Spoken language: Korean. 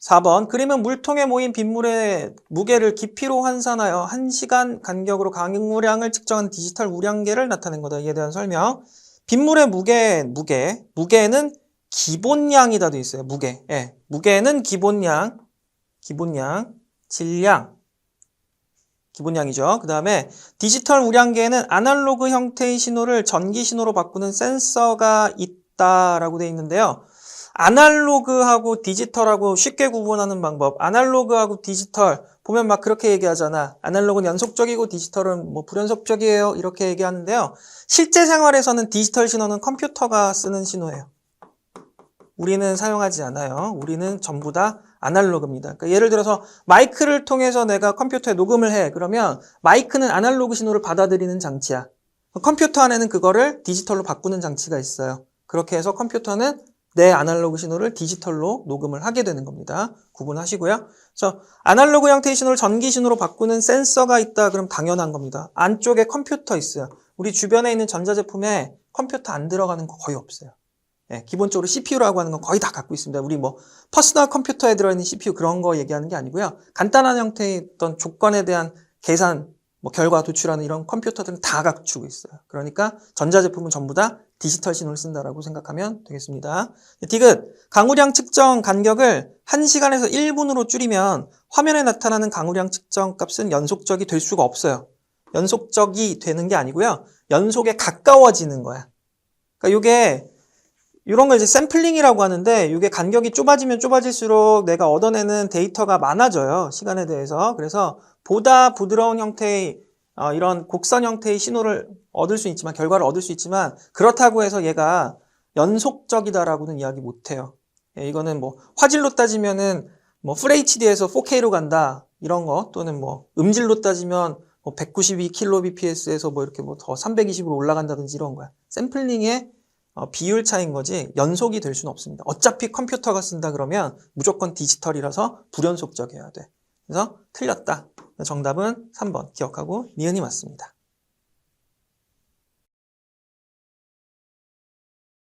4번 그림은 물통에 모인 빗물의 무게를 깊이로 환산하여 1시간 간격으로 강우량을 측정한 디지털 우량계를 나타낸 거다. 이에 대한 설명. 빗물의 무게, 무게. 무게는 기본량이다 돼 있어요. 무게. 예. 무게는 기본량. 기본량. 질량. 기본량이죠. 그 다음에 디지털 우량계에는 아날로그 형태의 신호를 전기 신호로 바꾸는 센서가 있다라고 돼 있는데요. 아날로그하고 디지털하고 쉽게 구분하는 방법. 아날로그하고 디지털 보면 막 그렇게 얘기하잖아. 아날로그는 연속적이고 디지털은 뭐 불연속적이에요. 이렇게 얘기하는데요. 실제 생활에서는 디지털 신호는 컴퓨터가 쓰는 신호예요. 우리는 사용하지 않아요. 우리는 전부 다 아날로그입니다. 그러니까 예를 들어서 마이크를 통해서 내가 컴퓨터에 녹음을 해. 그러면 마이크는 아날로그 신호를 받아들이는 장치야. 컴퓨터 안에는 그거를 디지털로 바꾸는 장치가 있어요. 그렇게 해서 컴퓨터는 내 아날로그 신호를 디지털로 녹음을 하게 되는 겁니다. 구분하시고요. 그래서 아날로그 형태의 신호를 전기 신호로 바꾸는 센서가 있다. 그럼 당연한 겁니다. 안쪽에 컴퓨터 있어요. 우리 주변에 있는 전자제품에 컴퓨터 안 들어가는 거 거의 없어요. 예, 기본적으로 CPU라고 하는 건 거의 다 갖고 있습니다. 우리 뭐 퍼스널 컴퓨터에 들어있는 CPU 그런 거 얘기하는 게 아니고요. 간단한 형태의 어떤 조건에 대한 계산, 뭐 결과 도출하는 이런 컴퓨터들은 다 갖추고 있어요. 그러니까 전자제품은 전부 다 디지털 신호를 쓴다라고 생각하면 되겠습니다. 디귿, 강우량 측정 간격을 1시간에서 1분으로 줄이면 화면에 나타나는 강우량 측정 값은 연속적이 될 수가 없어요. 연속적이 되는 게 아니고요. 연속에 가까워지는 거야. 그러니까 이게 이런 걸 이제 샘플링이라고 하는데 이게 간격이 좁아지면 좁아질수록 내가 얻어내는 데이터가 많아져요. 시간에 대해서. 그래서 보다 부드러운 형태의 어, 이런 곡선 형태의 신호를 얻을 수 있지만 결과를 얻을 수 있지만 그렇다고 해서 얘가 연속적이다라고는 이야기 못 해요. 예, 이거는 뭐 화질로 따지면은 뭐 FHD에서 4K로 간다 이런 거 또는 뭐 음질로 따지면 뭐 192kbps에서 뭐 이렇게 뭐 더 320으로 올라간다든지 이런 거야. 샘플링의 어, 비율 차인 거지 연속이 될 수는 없습니다. 어차피 컴퓨터가 쓴다 그러면 무조건 디지털이라서 불연속적이어야 돼. 그래서 틀렸다. 정답은 3번 기억하고 니은이 맞습니다.